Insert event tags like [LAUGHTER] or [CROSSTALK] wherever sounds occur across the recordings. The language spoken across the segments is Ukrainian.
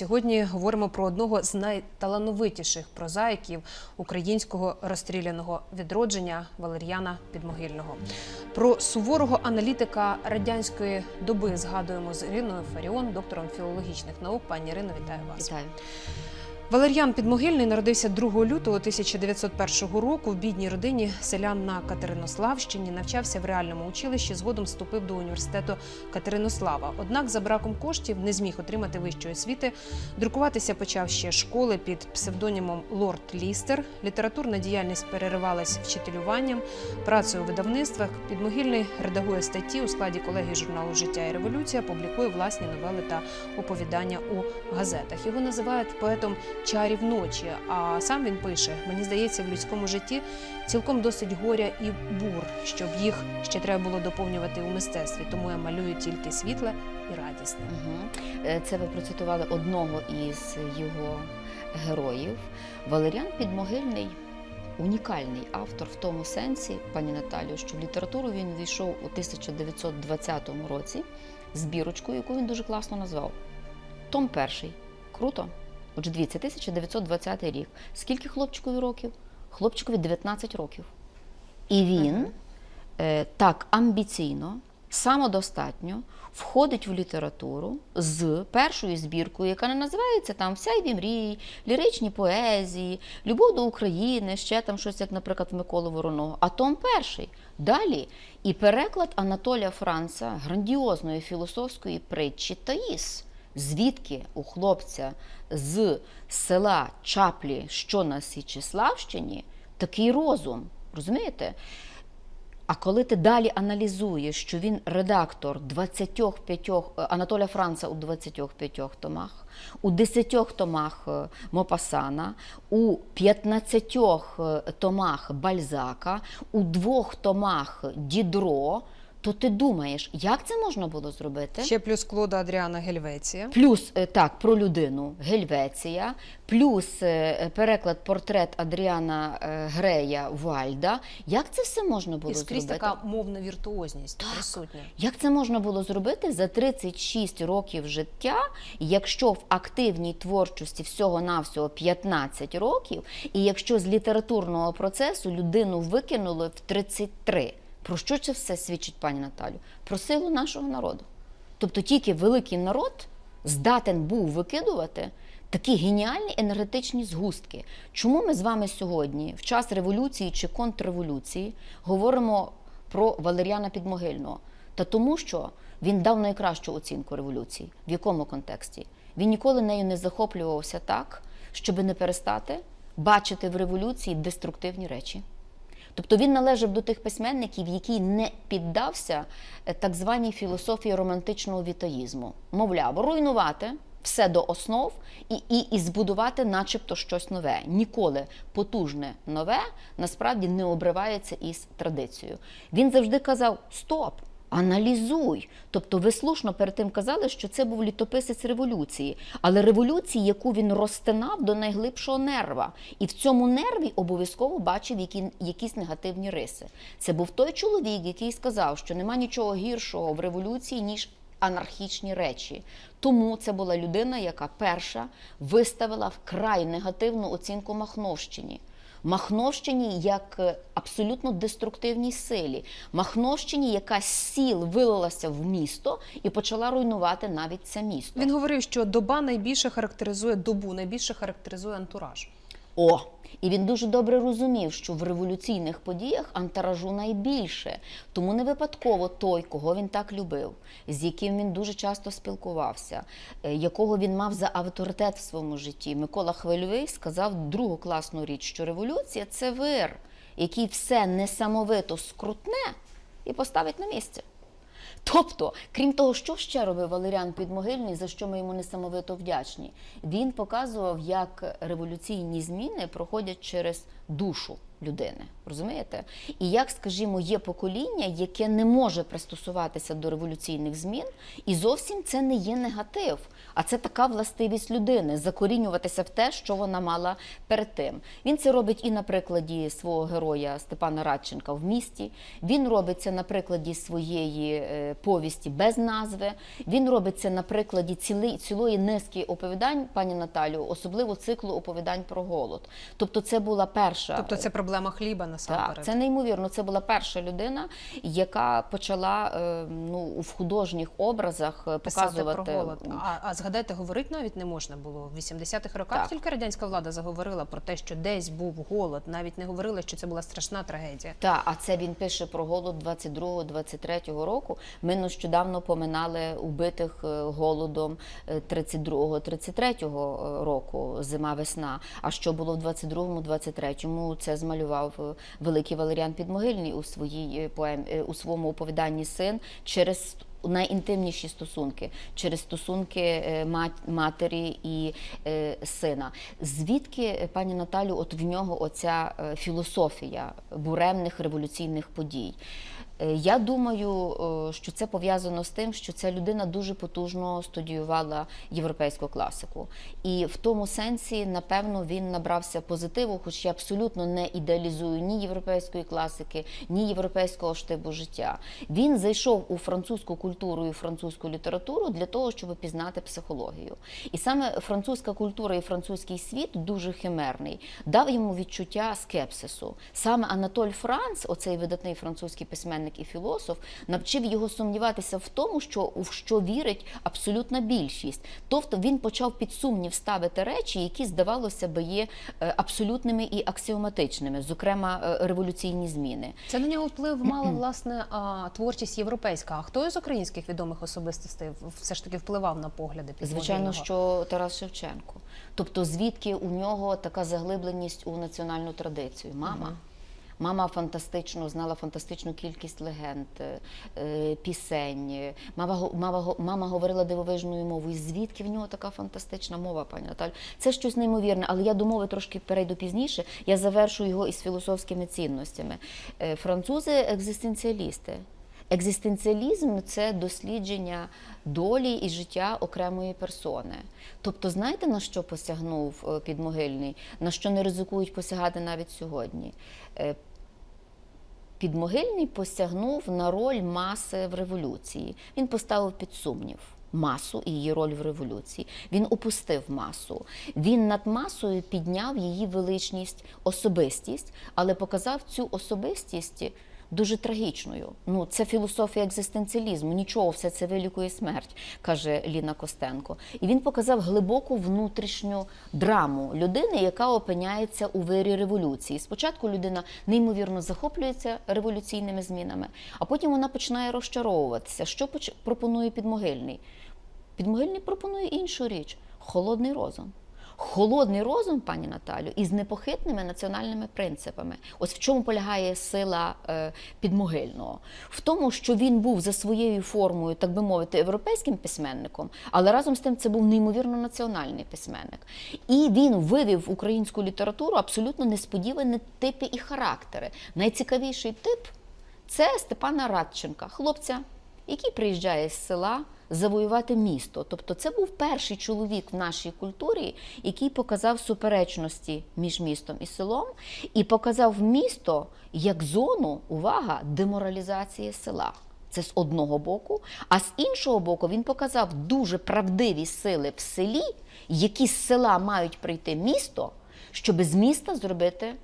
Сьогодні говоримо про одного з найталановитіших прозаїків українського розстріляного відродження Валер'яна Підмогильного. Про суворого аналітика радянської доби згадуємо з Іриною Фаріон, доктором філологічних наук. Пані Ірино, вітаю вас. Вітаю. Валер'ян Підмогильний народився 2 лютого 1901 року в бідній родині селян на Катеринославщині. Навчався в реальному училищі. Згодом вступив до університету Катеринослава. Однак за браком коштів не зміг отримати вищої освіти. Друкуватися почав ще школи під псевдонімом Лорд Лістер. Літературна діяльність переривалась вчителюванням, працею у видавництвах. Підмогильний редагує статті у складі колегії журналу Життя і революція. Публікує власні новели та оповідання у газетах. Його називають поетом чарів ночі. А сам він пише: мені здається, в людському житті цілком досить горя і бур, щоб їх ще треба було доповнювати у мистецтві. Тому я малюю тільки світле і радісне. Угу. Це ви процитували одного із його героїв. Валеріан Підмогильний унікальний автор в тому сенсі, пані Наталію, що в літературу він війшов у 1920 році збірочкою, яку він дуже класно назвав. Том перший. Круто. Отже, дивіться, 1920 рік. Скільки хлопчикові років? Хлопчикові 19 років. І він Мгм. е, так амбіційно, самодостатньо входить в літературу з першою збіркою, яка не називається там Всяйві мрії, ліричні поезії, Любов до України, ще там щось, як, наприклад, в Миколи Вороного. А том перший. Далі і переклад Анатолія Франца грандіозної філософської притчі Таїс. Звідки у хлопця з села Чаплі, що на Січеславщині, такий розум. Розумієте? А коли ти далі аналізуєш, що він редактор 25 е, Анатоля Франца у 25 томах, у 10 томах е, Мопасана, у 15 е, томах Бальзака, у двох томах Дідро, то ти думаєш, як це можна було зробити? Ще плюс Клода Адріана Гельвеція. Плюс е, так про людину Гельвеція, плюс е, переклад портрет Адріана е, Грея Вальда. Як це все можна було І скрізь зробити? така мовна віртуозність присутня. Як це можна було зробити за 36 років життя, якщо в активній творчості всього-навсього 15 років, і якщо з літературного процесу людину викинули в 33? Про що це все свідчить, пані Наталю? Про силу нашого народу. Тобто тільки великий народ здатен був викидувати такі геніальні енергетичні згустки. Чому ми з вами сьогодні, в час революції чи контрреволюції, говоримо про Валеріана Підмогильного? Та тому, що він дав найкращу оцінку революції. В якому контексті? Він ніколи нею не захоплювався так, щоб не перестати бачити в революції деструктивні речі. Тобто він належав до тих письменників, який не піддався е, так званій філософії романтичного вітаїзму. Мовляв, руйнувати все до основ і, і, і збудувати, начебто, щось нове. Ніколи потужне нове насправді не обривається із традицією. Він завжди казав: Стоп! Аналізуй. Тобто, ви слушно перед тим казали, що це був літописець революції, але революції, яку він розтинав до найглибшого нерва, і в цьому нерві обов'язково бачив які, якісь негативні риси. Це був той чоловік, який сказав, що нема нічого гіршого в революції, ніж анархічні речі. Тому це була людина, яка перша виставила вкрай негативну оцінку Махновщині. Махновщині як е, абсолютно деструктивній силі, Махновщині, яка з сіл вилилася в місто і почала руйнувати навіть це місто. Він говорив, що доба найбільше характеризує добу, найбільше характеризує антураж. О, і він дуже добре розумів, що в революційних подіях антаражу найбільше. Тому не випадково той, кого він так любив, з яким він дуже часто спілкувався, е, якого він мав за авторитет в своєму житті. Микола Хвильовий сказав другу класну річ, що революція це вир, який все несамовито скрутне і поставить на місце. Тобто, крім того, що ще робив Валеріан Підмогильний, за що ми йому несамовито вдячні, він показував, як революційні зміни проходять через душу. людини. Розумієте? І як, скажімо, є покоління, яке не може пристосуватися до революційних змін, і зовсім це не є негатив, а це така властивість людини закорінюватися в те, що вона мала перед тим. Він це робить і на прикладі свого героя Степана Радченка в місті. Він робить це на прикладі своєї е, повісті без назви. Він робить це на прикладі ціли, цілої низки оповідань, пані Наталю, особливо циклу оповідань про голод. Тобто, це була перша Тобто це проблема хліба насамперед. так, це неймовірно. Це була перша людина, яка почала е, ну, в художніх образах е, Писати показувати про голод. А, а згадайте, говорити навіть не можна було. В 80-х роках Так. тільки радянська влада заговорила про те, що десь був голод. Навіть не говорили, що це була страшна трагедія. Та, а це він пише про голод 22-23 року. Ми нещодавно поминали убитих е, голодом е, 32-33 року, зима-весна. А що було в 22-23? Це змалював великий Валеріан Підмогильний у своїй е, поем, е, у своєму оповіданні син через найінтимніші стосунки, через стосунки е, матері і сина. Звідки, пані Наталю, от в нього оця філософія буремних революційних подій? Е, Я думаю, е, що це пов'язано з тим, що ця людина дуже потужно студіювала європейську класику. І в тому сенсі, напевно, він набрався позитиву, хоч я абсолютно не ідеалізую ні європейської класики, ні європейського штибу життя. Він зайшов у французьку культуру і французьку літературу для того, щоб пізнати психологію. І саме французька культура і французький світ дуже химерний, дав йому відчуття скепсису. Саме Анатоль Франц, оцей видатний французький письменник і філософ, навчив його сумніватися в тому, що у що вірить абсолютна більшість. Тобто він почав під сумнів ставити речі, які здавалося би є е, абсолютними і аксіоматичними, зокрема е, революційні зміни. Це на нього вплив [CLEARS THROAT] мала власне творчість європейська. А хто із українських відомих особистостей все ж таки впливав на погляди Звичайно, що Тарас Шевченко. Тобто, звідки у нього така заглибленість у національну традицію? Мама. Мама фантастично знала фантастичну кількість легенд, е, пісень. Мама, мама, мама говорила дивовижною мовою. Звідки в нього така фантастична мова, пані Наталю? Це щось неймовірне, але я до мови трошки перейду пізніше. Я завершу його із філософськими цінностями. Е, Французи екзистенціалісти. Екзистенціалізм це дослідження долі і життя окремої персони. Тобто, знаєте на що посягнув е, підмогильний, на що не ризикують посягати навіть сьогодні? Підмогильний посягнув на роль маси в революції. Він поставив під сумнів масу і її роль в революції. Він опустив масу. Він над масою підняв її величність, особистість, але показав цю особистість дуже трагічною. Ну, це філософія екзистенціалізму. Нічого, все це вилікує смерть, каже Ліна Костенко. І він показав глибоку внутрішню драму людини, яка опиняється у вирі революції. Спочатку людина неймовірно захоплюється революційними змінами, а потім вона починає розчаровуватися. Що пропонує підмогильний? Підмогильний пропонує іншу річ холодний розум. Холодний розум, пані Наталю, із непохитними національними принципами. Ось в чому полягає сила е, підмогильного? В тому, що він був за своєю формою, так би мовити, європейським письменником, але разом з тим це був неймовірно національний письменник. І він вивів українську літературу абсолютно несподівані типи і характери. Найцікавіший тип це Степана Радченка, хлопця, який приїжджає з села завоювати місто. Тобто це був перший чоловік в нашій культурі, який показав суперечності між містом і селом, і показав місто як зону, увага, деморалізації села. Це з одного боку, а з іншого боку, він показав дуже правдиві сили в селі, які з села мають прийти місто, щоб з міста зробити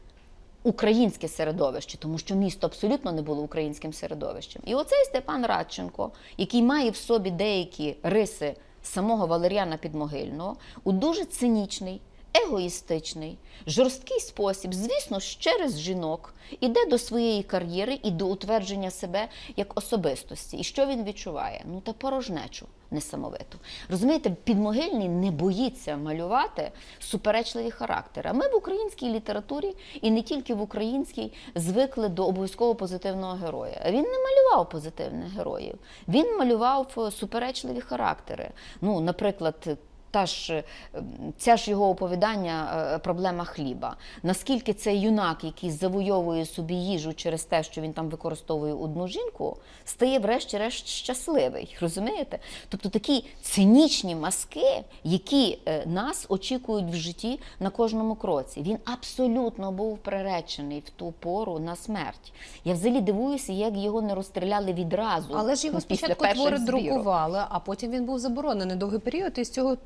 українське середовище, тому що місто абсолютно не було українським середовищем. І оцей Степан Радченко, який має в собі деякі риси самого Валеріана Підмогильного, у дуже цинічний, егоїстичний, жорсткий спосіб, звісно, через жінок, іде до своєї кар'єри і до утвердження себе як особистості. І що він відчуває? Ну та порожнечу несамовиту. Розумієте, підмогильний не боїться малювати суперечливі характери. А ми в українській літературі і не тільки в українській звикли до обов'язково позитивного героя. Він не малював позитивних героїв. Він малював е, суперечливі характери. Ну, наприклад, та ж е, ця ж його оповідання е, проблема хліба. Наскільки цей юнак, який завойовує собі їжу через те, що він там використовує одну жінку, стає врешті-решт щасливий. Розумієте? Тобто такі цинічні маски, які е, нас очікують в житті на кожному кроці. Він абсолютно був приречений в ту пору на смерть. Я взагалі дивуюся, як його не розстріляли відразу. Але ж його спочатку твори збірок. друкували, а потім він був заборонений довгий період. І з цього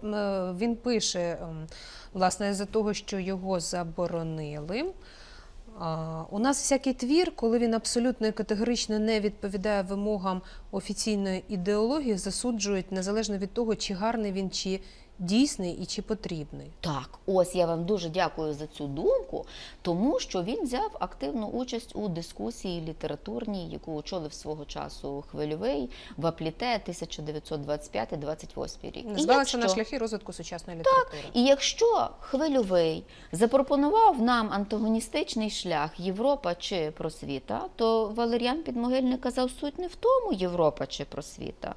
він пише, ем, власне, з-за того, що його заборонили. У нас всякий твір, коли він абсолютно і категорично не відповідає вимогам офіційної ідеології, засуджують незалежно від того, чи гарний він, чи дійсний і чи потрібний. Так, ось я вам дуже дякую за цю думку, тому що він взяв активну участь у дискусії літературній, яку очолив свого часу хвильовий в Апліте 1925-28 рік. Називалася на шляхи розвитку сучасної літератури. І якщо хвильовий запропонував нам антагоністичний шлях Європа чи просвіта, то Валеріан Підмогильний казав, суть не в тому Європа чи просвіта.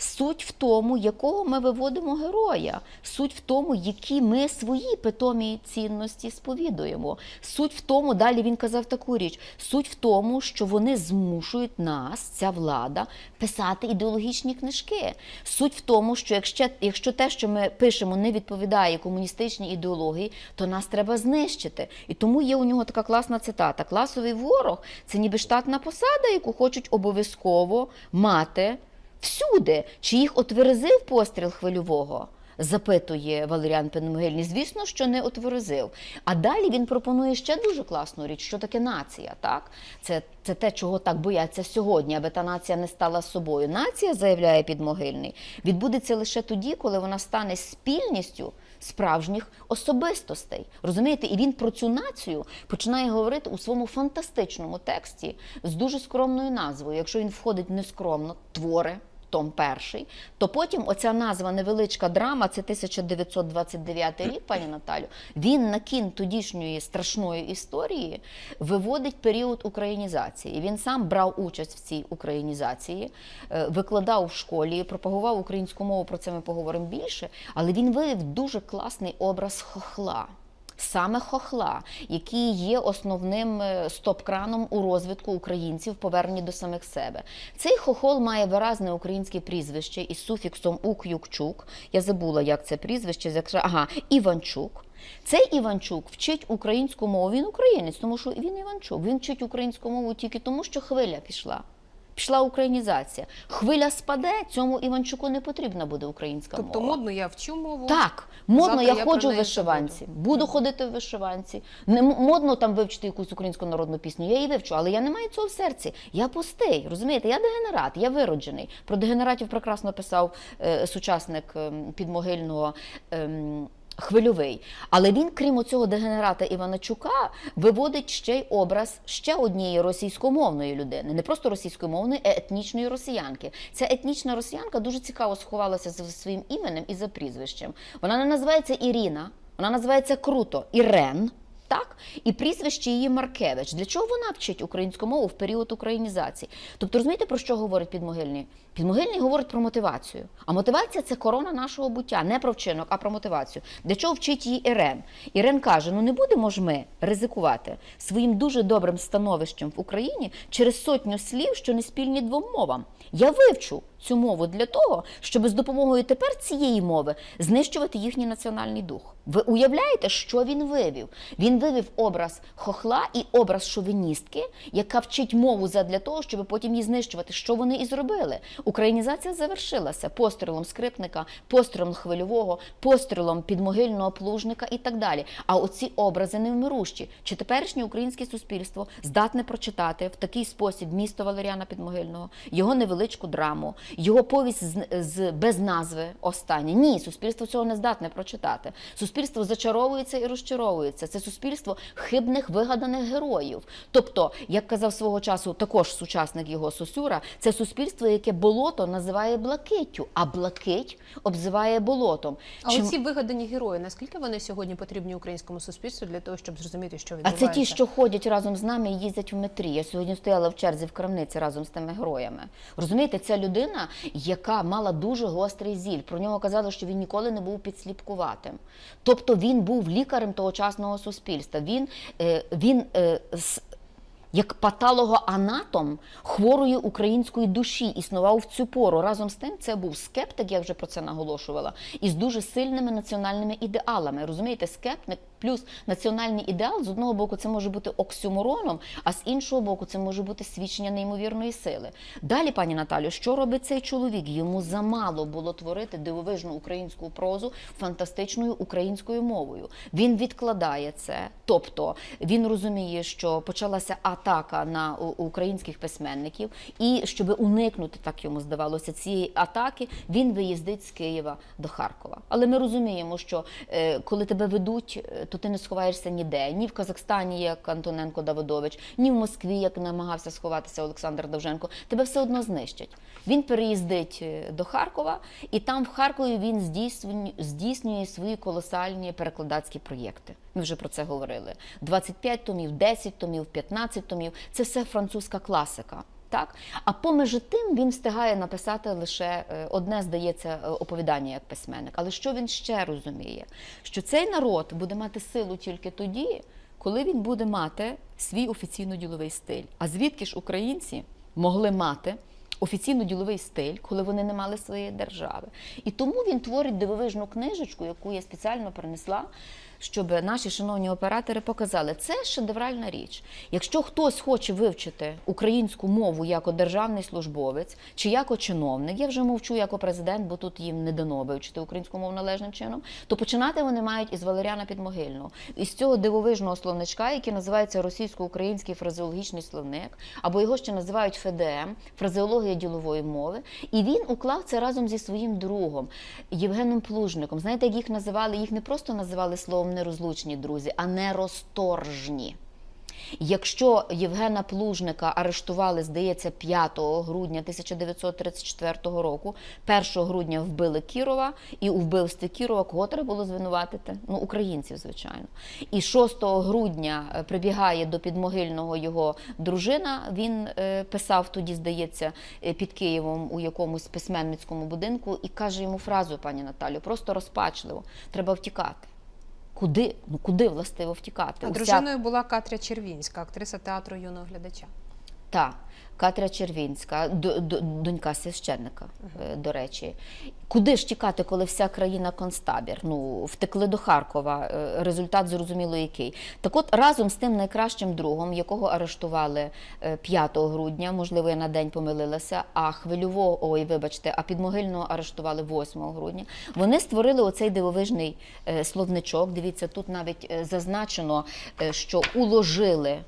Суть в тому, якого ми виводимо героя, суть в тому, які ми свої питомі цінності сповідуємо. Суть в тому, далі він казав таку річ: суть в тому, що вони змушують нас, ця влада, писати ідеологічні книжки. Суть в тому, що якщо, якщо те, що ми пишемо, не відповідає комуністичній ідеології, то нас треба знищити. І тому є у нього така класна цитата: класовий ворог це ніби штатна посада, яку хочуть обов'язково мати всюди. Чи їх отверзив постріл хвильового? Запитує Валеріан Пенмогильний. Звісно, що не отверзив. А далі він пропонує ще дуже класну річ, що таке нація. Так? Це, це те, чого так бояться сьогодні, аби та нація не стала собою. Нація, заявляє Підмогильний, відбудеться лише тоді, коли вона стане спільністю справжніх особистостей. Розумієте? І він про цю націю починає говорити у своєму фантастичному тексті з дуже скромною назвою. Якщо він входить нескромно, твори. Том перший, то потім оця назва невеличка драма, це 1929 рік, пані Наталю. Він на кін тодішньої страшної історії виводить період українізації. Він сам брав участь в цій українізації, е, викладав в школі, пропагував українську мову. Про це ми поговоримо більше. Але він вивів дуже класний образ хохла. Саме хохла, який є основним е, стоп-краном у розвитку українців, поверненні до самих себе. Цей хохол має виразне українське прізвище із суфіксом ук-юк-чук. Я забула, як це прізвище. якщо- Ага, Іванчук. Цей Іванчук вчить українську мову. Він українець, тому що він Іванчук. Він вчить українську мову тільки тому, що хвиля пішла. Пішла українізація. Хвиля спаде, цьому Іванчуку не потрібна буде українська Тобто мова. модно я вчу мову. Так, модно, Завтра я, я ходжу в вишиванці, забуду. буду ходити в вишиванці. Не модно там вивчити якусь українську народну пісню. Я її вивчу, але я не маю цього в серці. Я пустий, розумієте? Я дегенерат, я вироджений. Про дегенератів прекрасно писав е, сучасник ем, підмогильного. ем, Хвильовий, але він, крім цього дегенерата Іваначука, виводить ще й образ ще однієї російськомовної людини, не просто російськомовної, а етнічної росіянки. Ця етнічна росіянка дуже цікаво сховалася за своїм іменем і за прізвищем. Вона не називається Ірина, вона називається круто Ірен. Так, і прізвище її Маркевич. Для чого вона вчить українську мову в період українізації? Тобто, розумієте, про що говорить підмогильний? Підмогильний говорить про мотивацію. А мотивація це корона нашого буття, не про вчинок, а про мотивацію. Для чого вчить її Ірен? Ірен каже: ну не будемо ж ми ризикувати своїм дуже добрим становищем в Україні через сотню слів, що не спільні двом мовам. Я вивчу цю мову для того, щоб з допомогою тепер цієї мови знищувати їхній національний дух. Ви уявляєте, що він вивів? Він вивів образ хохла і образ шовіністки, яка вчить мову задля того, щоб потім її знищувати. Що вони і зробили? Українізація завершилася пострілом скрипника, пострілом хвильового, пострілом підмогильного плужника і так далі. А оці образи невмирущі. Чи теперішнє українське суспільство здатне прочитати в такий спосіб місто Валеріана Підмогильного, його невеличку драму, його повість з, з без назви останнє? Ні, суспільство цього не здатне прочитати. Суспільство зачаровується і розчаровується. Це суспільство хибних вигаданих героїв. Тобто, як казав свого часу також сучасник його Сосюра, це суспільство, яке болото болото називає блакиттю, а блакить обзиває болотом. А Чим- оці вигадані герої, наскільки вони сьогодні потрібні українському суспільству для того, щоб зрозуміти, що А це ті, що ходять разом з нами і їздять в метрі. Я сьогодні стояла в черзі в крамниці разом з тими героями. Розумієте, це людина, яка мала дуже гострий зіль. Про нього казали, що він ніколи не був підсліпкуватим. Тобто він був лікарем тогочасного суспільства. Він, е, він е, як патологоанатом хворої української душі існував в цю пору. Разом з тим, це був скептик, я вже про це наголошувала, із дуже сильними національними ідеалами. Розумієте, скептик плюс національний ідеал з одного боку це може бути оксюмороном, а з іншого боку, це може бути свідчення неймовірної сили. Далі, пані Наталю, що робить цей чоловік? Йому замало було творити дивовижну українську прозу фантастичною українською мовою. Він відкладає це, тобто він розуміє, що почалася атака на українських письменників, і щоб уникнути, так йому здавалося, цієї атаки, він виїздить з Києва до Харкова. Але ми розуміємо, що е, коли тебе ведуть, е, то ти не сховаєшся ніде. Ні в Казахстані, як Антоненко Давидович, ні в Москві, як намагався сховатися Олександр Довженко. Тебе все одно знищать. Він переїздить е, до Харкова, і там в Харкові він здійснює, здійснює свої колосальні перекладацькі проєкти. Ми вже про це говорили. 25 томів, 10 томів, 15 томів це все французька класика. Так, а поміж тим він встигає написати лише е, одне, здається, е, оповідання як письменник. Але що він ще розуміє? Що цей народ буде мати силу тільки тоді, коли він буде мати свій офіційно-діловий стиль. А звідки ж українці могли мати офіційно-діловий стиль, коли вони не мали своєї держави? І тому він творить дивовижну книжечку, яку я спеціально принесла. Щоб наші шановні оператори показали, це шедевральна річ. Якщо хтось хоче вивчити українську мову як державний службовець чи як чиновник, я вже мовчу як президент, бо тут їм не дано вивчити українську мову належним чином, то починати вони мають із Валеріана Підмогильного, із цього дивовижного словничка, який називається російсько-український фразеологічний словник, або його ще називають ФДМ, фразеологія ділової мови. І він уклав це разом зі своїм другом Євгеном Плужником. Знаєте, як їх називали? Їх не просто називали словом нерозлучні друзі, а нерозторжні. Якщо Євгена Плужника арештували, здається, 5 грудня 1934 року, 1 грудня вбили Кірова, і у вбивстві Кірова кого треба було звинуватити? Ну, українців, звичайно. І 6 грудня е, прибігає до підмогильного його дружина. Він е, писав тоді, здається, е, під Києвом у якомусь письменницькому будинку і каже йому фразу, пані Наталю, просто розпачливо: треба втікати. Куди? Ну куди властиво втікати? А дружиною була Катря Червінська, актриса театру юного глядача. Та Катря Червінська, донька священника, е, до речі. Куди ж тікати, коли вся країна концтабір? Ну, втекли до Харкова. е, Результат зрозуміло який. Так от разом з тим найкращим другом, якого арештували е, 5 грудня, можливо, я на день помилилася, а хвильового, ой, вибачте, а підмогильного арештували 8 грудня. Вони створили оцей дивовижний е, словничок. Дивіться, тут навіть е, зазначено, е, що уложили.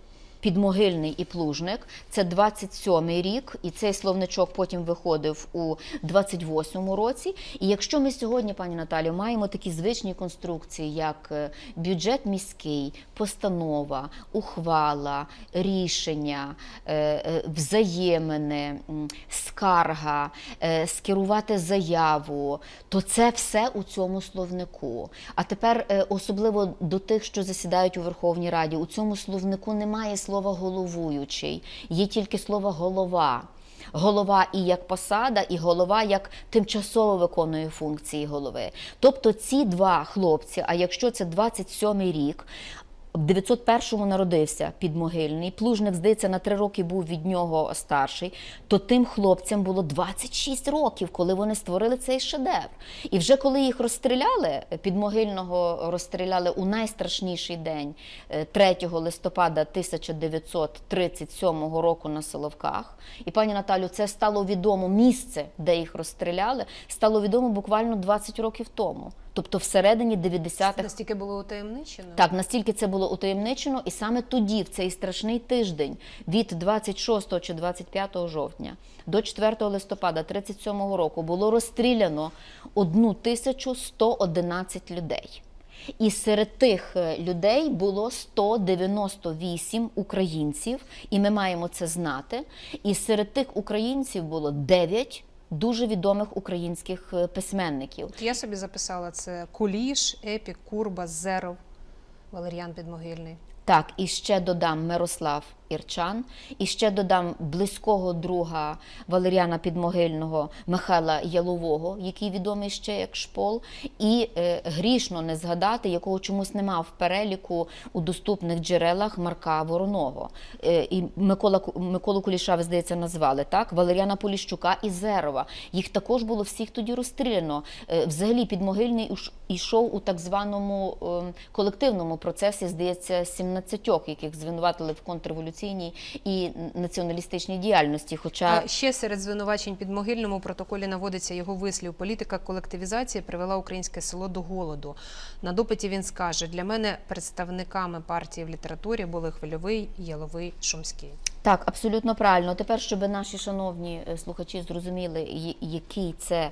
Підмогильний і плужник це 27-й рік, і цей словничок потім виходив у 28-му році. І якщо ми сьогодні, пані Наталю, маємо такі звичні конструкції, як е, бюджет міський, постанова, ухвала, рішення, е, е, взаємини, скарга, скерувати заяву, то це все у цьому словнику. А тепер особливо до тих, що засідають у Верховній Раді, у цьому словнику немає слова головуючий, є тільки слово голова. Голова і як посада, і голова як тимчасово виконує функції голови. Тобто ці два хлопці, а якщо це 27-й рік, в 901-му народився підмогильний, плужник, здається, на три роки був від нього старший, то тим хлопцям було 26 років, коли вони створили цей шедевр. І вже коли їх розстріляли, підмогильного розстріляли у найстрашніший день е, 3 листопада 1937 року на Соловках. І пані Наталю, це стало відомо місце, де їх розстріляли, стало відомо буквально 20 років тому. Тобто всередині 90-х Настільки було утаємничено. так, настільки це було утаємничено, і саме тоді, в цей страшний тиждень, від 26 чи 25 жовтня до 4 листопада 37-го року було розстріляно 1111 людей. І серед тих е, людей було 198 українців, і ми маємо це знати. І серед тих українців було 9 дуже відомих українських е, письменників. От я собі записала це Куліш, Епік, Курба, Зеров, Валеріан Підмогильний. Так, і ще додам Мирослав Ірчан, і ще додам близького друга Валеріана Підмогильного Михайла Ялового, який відомий ще як Шпол, і е, грішно не згадати, якого чомусь нема в переліку у доступних джерелах Марка Вороного. Е, і Микола Миколу Куліша, ви здається, назвали так. Валеріана Поліщука і Зерова. Їх також було всіх тоді розстріляно. Е, взагалі підмогильний ішов у так званому ем, колективному процесі, здається, 17, яких звинуватили в контрреволюційній і націоналістичній діяльності. Хоча А ще серед звинувачень Підмогильному у протоколі наводиться його вислів. Політика колективізації привела українське село до голоду. На допиті він скаже: для мене представниками партії в літературі були Хвильовий, Яловий, Шумський. Так, абсолютно правильно. Тепер, щоб наші шановні е, слухачі зрозуміли, який це.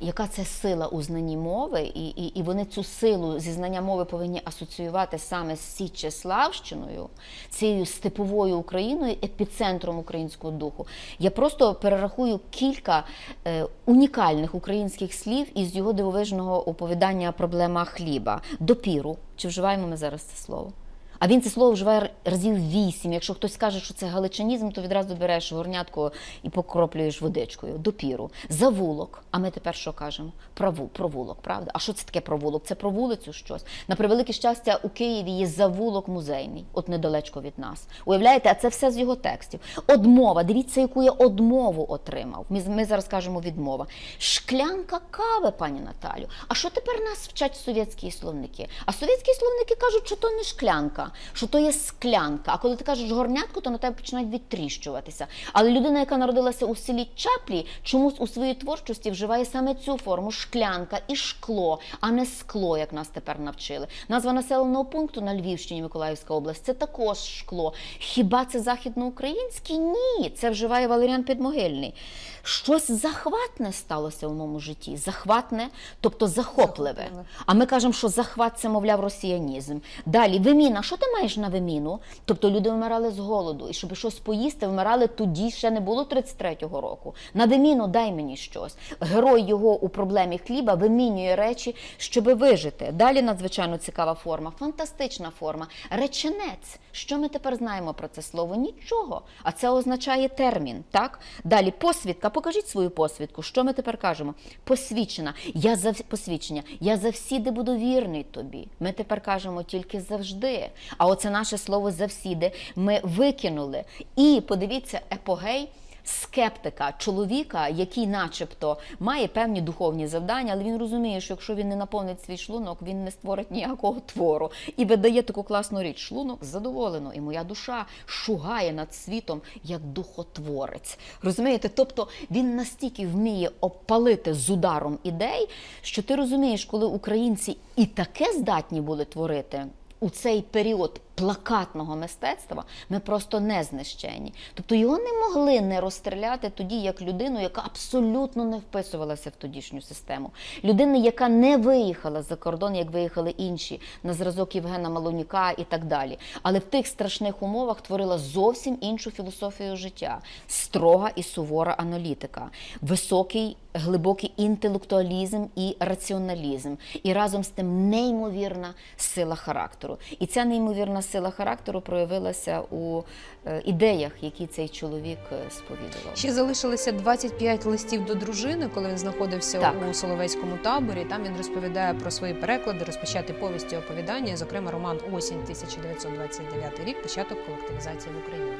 Яка це сила у знанні мови, і, і, і вони цю силу зі знання мови повинні асоціювати саме з Січеславщиною, цією степовою Україною, епіцентром українського духу. Я просто перерахую кілька е, унікальних українських слів із його дивовижного оповідання проблема хліба. Допіру. Чи вживаємо ми зараз це слово? А він це слово вживає разів вісім. Якщо хтось скаже, що це галичанізм, то відразу береш горнятку і покроплюєш водичкою. Допіру. Завулок. А ми тепер що кажемо? Праву, провулок, правда? А що це таке провулок? Це про вулицю щось. На превелике щастя, у Києві є завулок музейний, от недалечко від нас. Уявляєте, а це все з його текстів. Одмова. Дивіться, яку я одмову отримав. Ми, ми зараз кажемо відмова. Шклянка кави, пані Наталю. А що тепер нас вчать совєтські словники? А совєтські словники кажуть, що то не шклянка, що то є склянка. А коли ти кажеш горнятку, то на тебе починають відтріщуватися. Але людина, яка народилася у селі Чаплі, чомусь у своїй творчості вживає саме цю форму шклянка і шкло, а не скло, як нас тепер навчили. Назва населеного пункту на Львівщині, Миколаївська область, це також шкло. Хіба це західноукраїнський? Ні, це вживає Валеріан Підмогильний. Щось захватне сталося в моєму житті. Захватне, тобто захопливе. Захопливе. А ми кажемо, що захват це, мовляв, росіянізм. Далі, виміна. Що ти маєш на виміну? Тобто люди вмирали з голоду, і щоб щось поїсти, вмирали тоді, ще не було 33-го року. На виміну дай мені щось. Герой його у проблемі хліба вимінює речі, щоби вижити. Далі надзвичайно цікава форма, фантастична форма. Реченець. Що ми тепер знаємо про це слово? Нічого. А це означає термін. Так? Далі посвідка. Покажіть свою посвідку. Що ми тепер кажемо? Посвідчена. Я за посвідчення. Я завсіди буду вірний тобі. Ми тепер кажемо тільки завжди. А оце наше слово завсіди ми викинули. І подивіться, епогей. Скептика, чоловіка, який, начебто, має певні духовні завдання, але він розуміє, що якщо він не наповнить свій шлунок, він не створить ніякого твору і видає таку класну річ. Шлунок задоволено, і моя душа шугає над світом як духотворець. Розумієте? Тобто він настільки вміє обпалити з ударом ідей, що ти розумієш, коли українці і таке здатні були творити у цей період плакатного мистецтва ми просто не знищені. Тобто його не могли не розстріляти тоді як людину, яка абсолютно не вписувалася в тодішню систему. Людина, яка не виїхала за кордон, як виїхали інші, на зразок Євгена Малоніка і так далі. Але в тих страшних умовах творила зовсім іншу філософію життя: строга і сувора аналітика, високий. Глибокий інтелектуалізм і раціоналізм, і разом з тим неймовірна сила характеру. І ця неймовірна сила характеру проявилася у е, ідеях, які цей чоловік е, сповідував. Ще залишилося 25 листів до дружини, коли він знаходився Так. у Соловецькому таборі. Там він розповідає про свої переклади, розпочати повісті оповідання, зокрема роман Осінь 1929 рік, початок колективізації в Україні.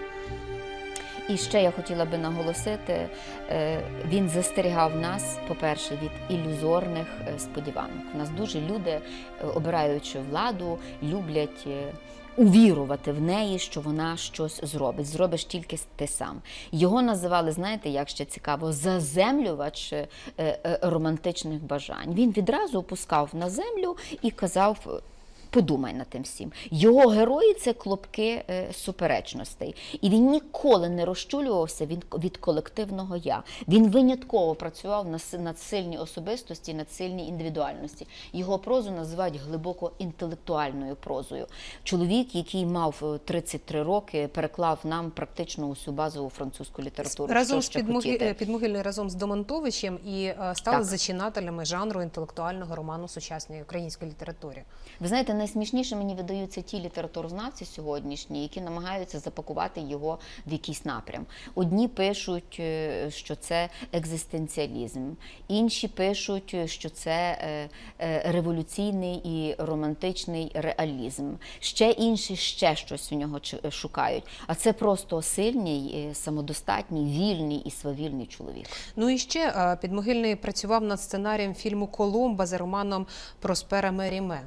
І ще я хотіла би наголосити, е, він застерігав нас, по-перше, від ілюзорних е, сподіванок. У нас дуже люди, е, обираючи владу, люблять. Увірувати в неї, що вона щось зробить. Зробиш тільки ти сам. Його називали, знаєте, як ще цікаво, заземлювач романтичних бажань. Він відразу опускав на землю і казав Подумай над тим всім. Його герої це клопки е, суперечностей. І він ніколи не розчулювався від, колективного я. Він винятково працював на, си- над сильні особистості, над сильні індивідуальності. Його прозу називають глибоко інтелектуальною прозою. Чоловік, який мав е, 33 роки, переклав нам практично усю базову французьку літературу. разом з е, підмогильний разом з Домонтовичем і е, стали зачинателями жанру інтелектуального роману сучасної української літератури. Ви знаєте, найсмішніше мені видаються ті літературознавці сьогоднішні, які намагаються запакувати його в якийсь напрям. Одні пишуть, е, що це екзистенціалізм, інші пишуть, е, що це е, революційний і романтичний реалізм. Ще інші ще щось у нього шукають. А це просто сильний, самодостатній, вільний і свавільний чоловік. Ну і ще підмогильний працював над сценарієм фільму Коломба за романом Проспера Меріме.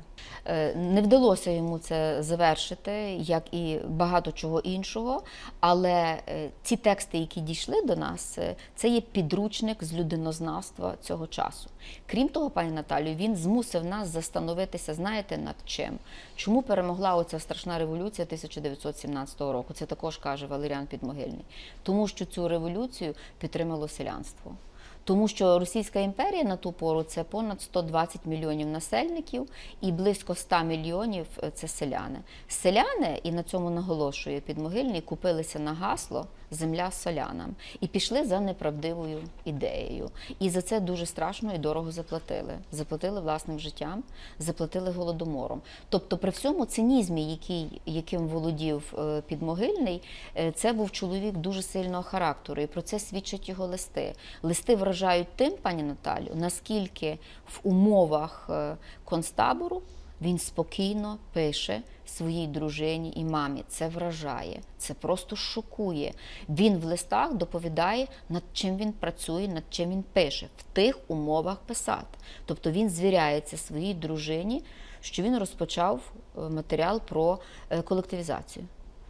Е, Не вдалося йому це завершити, як і багато чого іншого. Але е, ці тексти, які дійшли до нас, е, це є підручник з людинознавства цього часу. Крім того, пані Наталю, він змусив нас застановитися, знаєте, над чим? Чому перемогла оця страшна революція 1917 року? Це також каже Валеріан Підмогильний. Тому що цю революцію підтримало селянство. Тому що Російська імперія на ту пору це понад 120 мільйонів насельників і близько 100 мільйонів це селяни. Селяни, і на цьому наголошує підмогильний, купилися на гасло земля селянам і пішли за неправдивою ідеєю. І за це дуже страшно і дорого заплатили. Заплатили власним життям, заплатили голодомором. Тобто, при всьому цинізмі, який, яким володів е, підмогильний, е, це був чоловік дуже сильного характеру, і про це свідчать його листи. Листи вражають тим, пані Наталю, наскільки в умовах е, концтабору він спокійно пише своїй дружині і мамі. Це вражає, це просто шокує. Він в листах доповідає, над чим він працює, над чим він пише, в тих умовах писати. Тобто він звіряється своїй дружині, що він розпочав е, матеріал про е, колективізацію.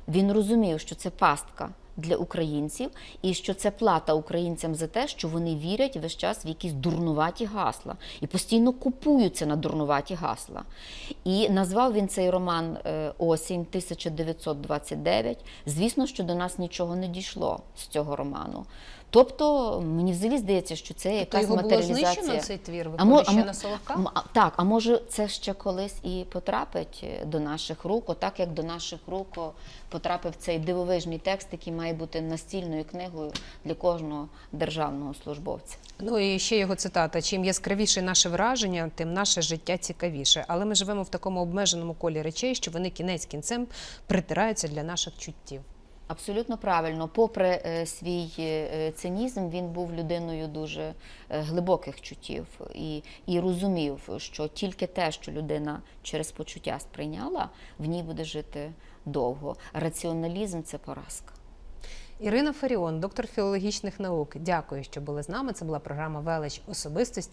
Він розумів, що це пастка для українців, і що це плата українцям за те, що вони вірять весь час в якісь дурнуваті гасла і постійно купуються на дурнуваті гасла. І назвав він цей роман е, Осінь 1929. Звісно, що до нас нічого не дійшло з цього роману. Тобто, мені взагалі здається, що це То якась його було матеріалізація. знищено цей твір, а на Соловка? А- Так, а може це ще колись і потрапить е, до наших рук, отак як до наших рук потрапив цей дивовижний текст, який має бути настільною книгою для кожного державного службовця. Ну і ще його цитата: чим яскравіше наше враження, тим наше життя цікавіше. Але ми живемо в такому обмеженому колі речей, що вони кінець кінцем притираються для наших чуттів. Абсолютно правильно. Попри е, свій е, цинізм, він був людиною дуже е, глибоких чуттів і, і розумів, що тільки те, що людина через почуття сприйняла, в ній буде жити довго. Раціоналізм це поразка. Ірина Фаріон, доктор філологічних наук. Дякую, що були з нами. Це була програма Велич особистості.